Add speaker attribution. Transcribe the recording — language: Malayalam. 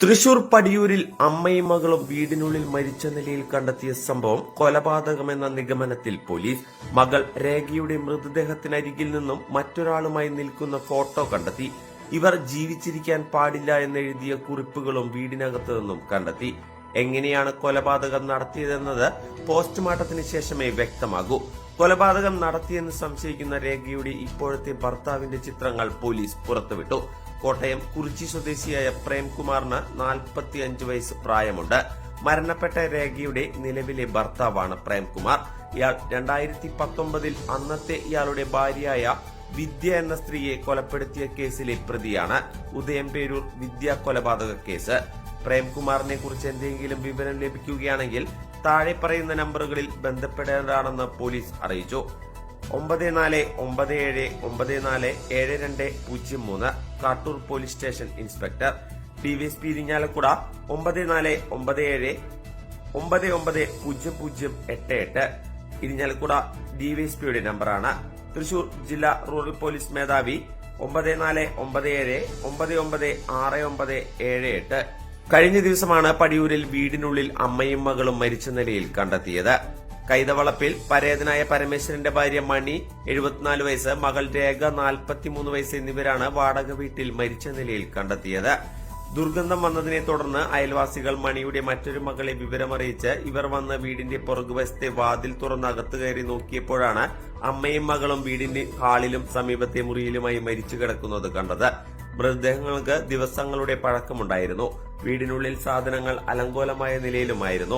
Speaker 1: തൃശൂർ പടിയൂരിൽ അമ്മയും മകളും വീടിനുള്ളിൽ മരിച്ച നിലയിൽ കണ്ടെത്തിയ സംഭവം കൊലപാതകമെന്ന നിഗമനത്തിൽ പോലീസ് മകൾ രേഖയുടെ മൃതദേഹത്തിനരികിൽ നിന്നും മറ്റൊരാളുമായി നിൽക്കുന്ന ഫോട്ടോ കണ്ടെത്തി. ഇവർ ജീവിച്ചിരിക്കാൻ പാടില്ല എന്നെഴുതിയ കുറിപ്പുകളും വീടിനകത്തു നിന്നും കണ്ടെത്തി. എങ്ങനെയാണ് കൊലപാതകം നടത്തിയതെന്നത് പോസ്റ്റ്മോർട്ടത്തിന് ശേഷമേ വ്യക്തമാകൂ. കൊലപാതകം നടത്തിയെന്ന് സംശയിക്കുന്ന രേഖയുടെ ഇപ്പോഴത്തെ ഭർത്താവിന്റെ ചിത്രങ്ങൾ പോലീസ് പുറത്തുവിട്ടു. കോട്ടയം കുറിച്ചി സ്വദേശിയായ പ്രേംകുമാറിന് നാൽപ്പത്തിയഞ്ച് വയസ്സ് പ്രായമുണ്ട്. മരണപ്പെട്ട രേഖയുടെ നിലവിലെ ഭർത്താവാണ് പ്രേംകുമാർ. ഇയാൾ രണ്ടായിരത്തി പത്തൊമ്പതിൽ അന്നത്തെ ഇയാളുടെ ഭാര്യയായ വിദ്യ എന്ന സ്ത്രീയെ കൊലപ്പെടുത്തിയ കേസിലെ പ്രതിയാണ്. ഉദയംപേരൂർ വിദ്യ കൊലപാതക കേസ്. പ്രേംകുമാറിനെ കുറിച്ച് എന്തെങ്കിലും വിവരം ലഭിക്കുകയാണെങ്കിൽ താഴെ പറയുന്ന നമ്പറുകളിൽ ബന്ധപ്പെടേണ്ടതാണെന്ന് പോലീസ് അറിയിച്ചു. ഒമ്പത് നാല് ഒമ്പത് ഏഴ് ഒമ്പത് നാല് ഏഴ് രണ്ട് പൂജ്യം മൂന്ന് Kattoor police station inspector. D V S P Irinjalakuda ഒമ്പത് നാല് ഒമ്പത് ഏഴ് ഒമ്പത് ഒമ്പത് പൂജ്യം പൂജ്യം എട്ട് എട്ട്. ഇരിഞ്ഞാലക്കുട ഡി വി എസ് പിയുടെ നമ്പറാണ്. തൃശൂർ ജില്ലാ റൂറൽ പോലീസ് മേധാവി ഒമ്പത് നാല് ഒമ്പത് ഏഴ് ഒമ്പത് ഒമ്പത് ആറ് ഒമ്പത് ഏഴ് എട്ട്. കഴിഞ്ഞ ദിവസമാണ് പടിയൂരിൽ വീടിനുള്ളിൽ അമ്മയും മകളും മരിച്ച നിലയിൽ കണ്ടെത്തിയത്. കൈതവളപ്പിൽ പരേതനായ പരമേശ്വരന്റെ ഭാര്യ മണി എഴുപത്തിനാല് വയസ്സ് മകൾ രേഖ നാൽപ്പത്തിമൂന്ന് വയസ്സ് എന്നിവരാണ് വാടക വീട്ടിൽ മരിച്ച നിലയിൽ കണ്ടെത്തിയത്. ദുർഗന്ധം വന്നതിനെ തുടർന്ന് അയൽവാസികൾ മണിയുടെ മറ്റൊരു മകളെ വിവരമറിയിച്ച് ഇവർ വന്ന് വീടിന്റെ പുറകുവശത്തെ വാതിൽ തുറന്ന് അകത്ത് കയറി നോക്കിയപ്പോഴാണ് അമ്മയും മകളും വീടിന്റെ ഹാളിലും സമീപത്തെ മുറിയിലുമായി മരിച്ചു കിടക്കുന്നത് കണ്ടത്. മൃതദേഹങ്ങൾക്ക് ദിവസങ്ങളുടെ പഴക്കമുണ്ടായിരുന്നു. വീടിനുള്ളിൽ സാധനങ്ങൾ അലങ്കോലമായ നിലയിലുമായിരുന്നു.